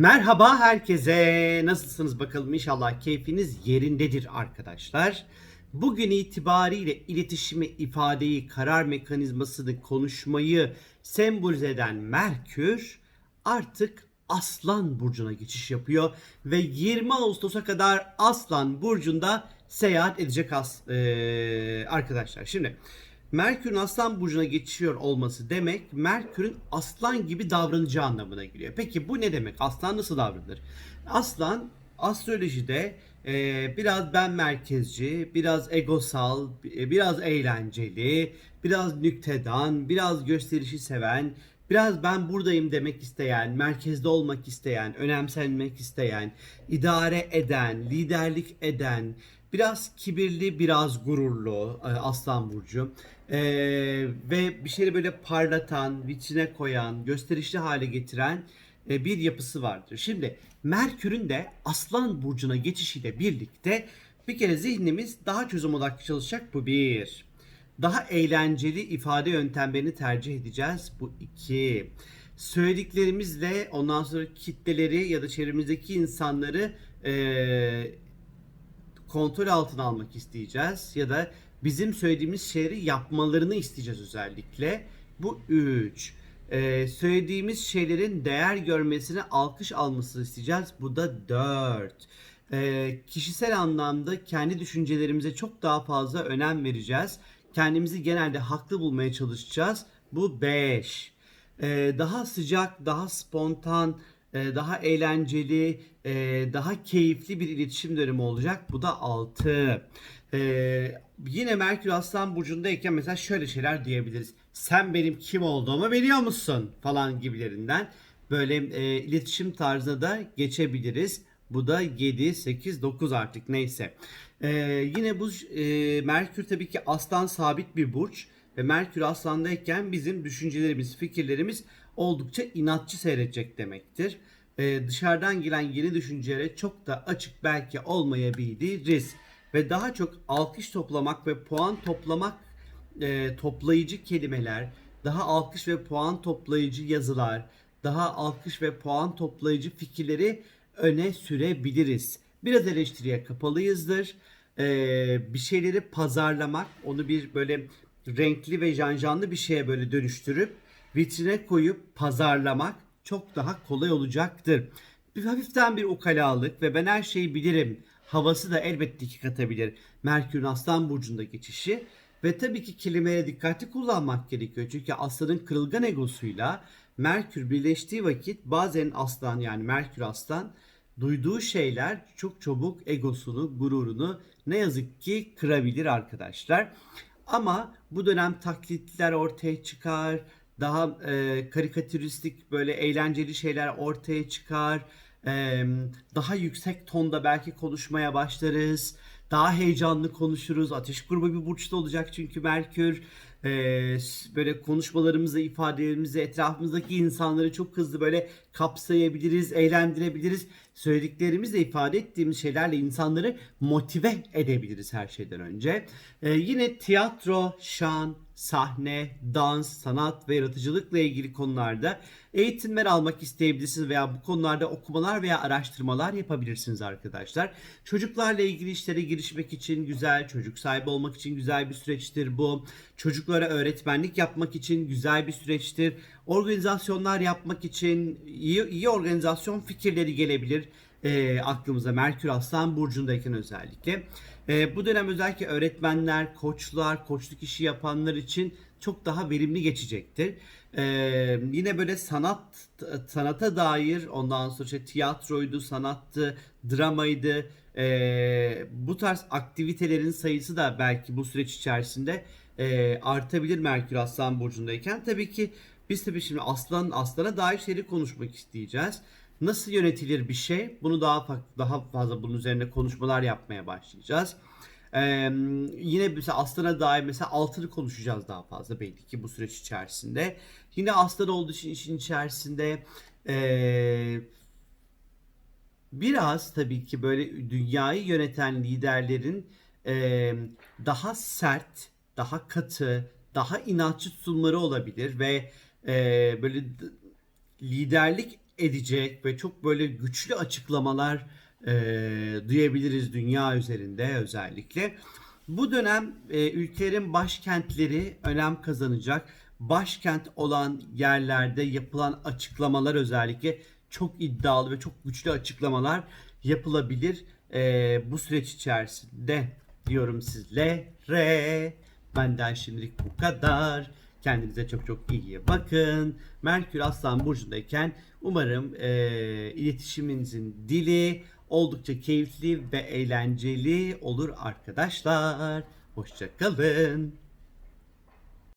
Merhaba herkese. Nasılsınız bakalım? İnşallah keyfiniz yerindedir arkadaşlar. Bugün itibariyle iletişimi, ifadeyi, karar mekanizmasını, konuşmayı sembolize eden Merkür artık Aslan burcuna geçiş yapıyor ve 20 Ağustos'a kadar Aslan burcunda seyahat edecek as eee, arkadaşlar. Şimdi Merkür'ün Aslan burcuna geçiyor olması demek Merkür'ün Aslan gibi davranacağı anlamına geliyor. Peki bu ne demek? Aslan nasıl davranır? Aslan astrolojide e, biraz ben merkezci, biraz egosal, e, biraz eğlenceli, biraz nüktedan, biraz gösterişi seven, biraz ben buradayım demek isteyen, merkezde olmak isteyen, önemsenmek isteyen, idare eden, liderlik eden, biraz kibirli, biraz gururlu e, Aslan Burcu. E, ve bir şeyleri böyle parlatan, vitrine koyan, gösterişli hale getiren e, bir yapısı vardır. Şimdi Merkür'ün de Aslan Burcu'na geçişiyle birlikte bir kere zihnimiz daha çözüm odaklı çalışacak. Bu bir. Daha eğlenceli ifade yöntemlerini tercih edeceğiz. Bu iki. Söylediklerimizle ondan sonra kitleleri ya da çevremizdeki insanları e, kontrol altına almak isteyeceğiz ya da bizim söylediğimiz şeyleri yapmalarını isteyeceğiz özellikle. Bu 3. söylediğimiz şeylerin değer görmesine alkış almasını isteyeceğiz. Bu da 4. kişisel anlamda kendi düşüncelerimize çok daha fazla önem vereceğiz. Kendimizi genelde haklı bulmaya çalışacağız. Bu 5. daha sıcak, daha spontan, daha eğlenceli, e, daha keyifli bir iletişim dönemi olacak. Bu da 6. yine Merkür Aslan Burcu'ndayken mesela şöyle şeyler diyebiliriz. Sen benim kim olduğumu biliyor musun? Falan gibilerinden. Böyle e, iletişim tarzına da geçebiliriz. Bu da 7, 8, 9 artık neyse. E, yine bu e, Merkür tabii ki aslan sabit bir burç. Ve Merkür aslandayken bizim düşüncelerimiz, fikirlerimiz oldukça inatçı seyredecek demektir. Ee, dışarıdan gelen yeni düşüncelere çok da açık belki olmayabiliriz. Ve daha çok alkış toplamak ve puan toplamak e, toplayıcı kelimeler, daha alkış ve puan toplayıcı yazılar, daha alkış ve puan toplayıcı fikirleri öne sürebiliriz. Biraz eleştiriye kapalıyızdır. Ee, bir şeyleri pazarlamak, onu bir böyle renkli ve janjanlı bir şeye böyle dönüştürüp vitrine koyup pazarlamak çok daha kolay olacaktır. Bir hafiften bir ukalalık ve ben her şeyi bilirim havası da elbette ki katabilir. Merkür'ün Aslan Burcu'nda geçişi ve tabii ki kelimelere dikkatli kullanmak gerekiyor. Çünkü Aslan'ın kırılgan egosuyla Merkür birleştiği vakit bazen Aslan yani Merkür Aslan duyduğu şeyler çok çabuk egosunu, gururunu ne yazık ki kırabilir arkadaşlar. Ama bu dönem taklitler ortaya çıkar, daha e, karikatüristik böyle eğlenceli şeyler ortaya çıkar. E, daha yüksek tonda belki konuşmaya başlarız. Daha heyecanlı konuşuruz. Ateş grubu bir burçta olacak çünkü Merkür. E, böyle konuşmalarımızla, ifadelerimizle etrafımızdaki insanları çok hızlı böyle kapsayabiliriz, eğlendirebiliriz. Söylediklerimizle ifade ettiğimiz şeylerle insanları motive edebiliriz her şeyden önce. E, yine tiyatro, şan, sahne, dans, sanat ve yaratıcılıkla ilgili konularda eğitimler almak isteyebilirsiniz veya bu konularda okumalar veya araştırmalar yapabilirsiniz arkadaşlar. Çocuklarla ilgili işlere girişmek için güzel, çocuk sahibi olmak için güzel bir süreçtir bu. Çocuklara öğretmenlik yapmak için güzel bir süreçtir. Organizasyonlar yapmak için iyi, iyi organizasyon fikirleri gelebilir e, aklımıza Merkür Aslan Burcu'ndayken özellikle. E, bu dönem özellikle öğretmenler, koçlar, koçluk işi yapanlar için çok daha verimli geçecektir. E, yine böyle sanat sanata dair ondan sonra işte tiyatroydu, sanattı, dramaydı. E, bu tarz aktivitelerin sayısı da belki bu süreç içerisinde e, artabilir Merkür Aslan Burcu'ndayken. Tabii ki biz tabii şimdi aslan aslana dair şeyleri konuşmak isteyeceğiz. Nasıl yönetilir bir şey? Bunu daha daha fazla bunun üzerine konuşmalar yapmaya başlayacağız. Ee, yine mesela aslana dair mesela altını konuşacağız daha fazla belli ki bu süreç içerisinde. Yine aslan olduğu için işin içerisinde ee, biraz tabii ki böyle dünyayı yöneten liderlerin ee, daha sert, daha katı, daha inatçı tutumları olabilir ve ee, böyle liderlik edecek ve çok böyle güçlü açıklamalar e, duyabiliriz dünya üzerinde özellikle. Bu dönem e, ülkelerin başkentleri önem kazanacak. Başkent olan yerlerde yapılan açıklamalar özellikle çok iddialı ve çok güçlü açıklamalar yapılabilir. E, bu süreç içerisinde diyorum sizlere. Benden şimdilik bu kadar. Kendinize çok çok iyi bakın. Merkür Aslan Burcu'ndayken umarım e, iletişiminizin dili oldukça keyifli ve eğlenceli olur arkadaşlar. Hoşçakalın.